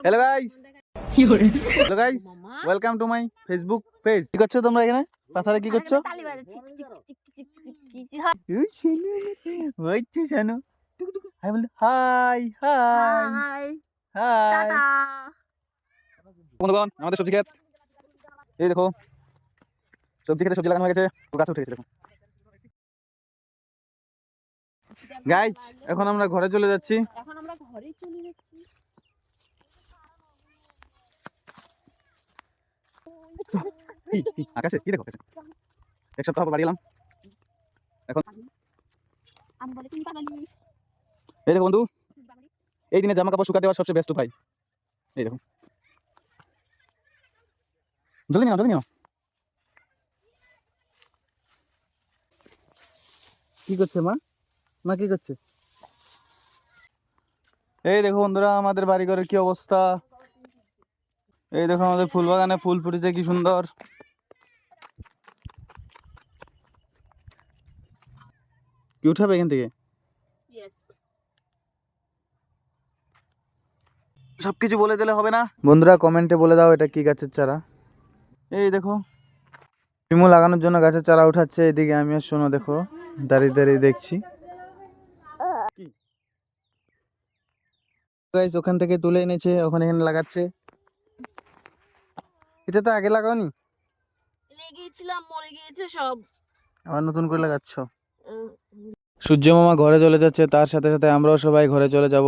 Hello guys hello guys welcome to my Facebook page কি করছ তোমরা এখানে পাথারে কি করছ শানু, বল হাই হাই হাই হাই বন্ধুগণ আমাদের সবজি ক্ষেত এই দেখো সবজি খেতে সবজি লাগানো হয়ে গেছে গাছ উঠে গেছে দেখো গাইজ এখন আমরা ঘরে চলে যাচ্ছি এখন আমরা ঘরে চলে যাচ্ছি কি, কি, আকাশে? কি দেখো এক সপ্তাহ বাড়ি এলাম। পাগলি এই দেখো বন্ধু এই দিনে জামা কাপড় শুকাতে দেওয়ার সবচেয়ে বেস্ট উপায়। এই দেখো। জলদি নাও জলদি নাও। কি করছে মা? মা কি করছে? এই দেখো বন্ধুরা আমাদের বাড়ি ঘরের কি অবস্থা? এই দেখো আমাদের ফুল বাগানে ফুল ফুটেছে কি সুন্দর। কি উঠাবে এখান থেকে? ইয়েস সবকিছু বলে দিলে হবে না? বন্ধুরা কমেন্টে বলে দাও এটা কি গাছের চারা। এই দেখো। ইমু লাগানোর জন্য গাছের চারা উঠাচ্ছে এদিকে আমি আর শোনো দেখো দাঁড়িয়ে দাঁড়িয়ে দেখছি। গাইস ওখান থেকে তুলে এনেছে ওখানে এখানে লাগাচ্ছে। এটা তো আগে লাগাওনি? লেগেছিলাম মরে গিয়েছে সব। আবার নতুন করে লাগাচ্ছ? সূর্য মামা ঘরে চলে যাচ্ছে তার সাথে সাথে আমরাও সবাই ঘরে চলে যাব।